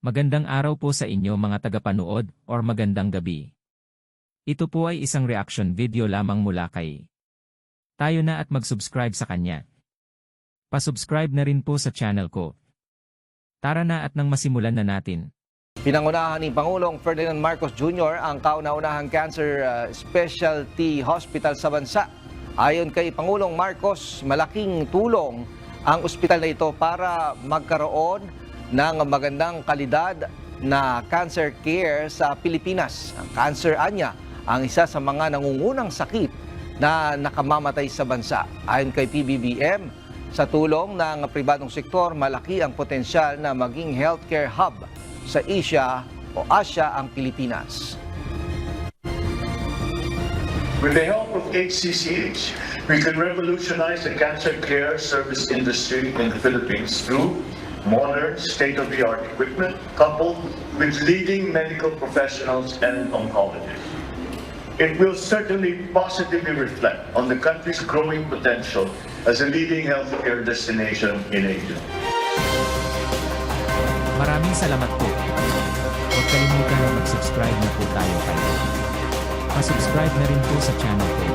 Magandang araw po sa inyo mga tagapanood or magandang gabi. Ito po ay isang reaction video lamang mula kay. Tayo na at mag-subscribe sa kanya. Pasubscribe na rin po sa channel ko. Tara na at nang masimulan na natin. Pinangunahan ni Pangulong Ferdinand Marcos Jr. ang kauna-unahang cancer uh, specialty hospital sa bansa. Ayon kay Pangulong Marcos, malaking tulong ang ospital na ito para magkaroon ng magandang kalidad na cancer care sa Pilipinas. Ang cancer anya ang isa sa mga nangungunang sakit na nakamamatay sa bansa. Ayon kay PBBM, sa tulong ng pribadong sektor, malaki ang potensyal na maging healthcare hub sa Asia o Asya ang Pilipinas. With the help of HCCH, we can revolutionize the cancer care service industry in the Philippines through modern, state-of-the-art equipment coupled with leading medical professionals and oncologists. It will certainly positively reflect on the country's growing potential as a leading healthcare destination in Asia. Maraming salamat po. Huwag kalimutan mag-subscribe na po tayo kayo. Pasubscribe na rin po sa channel ko.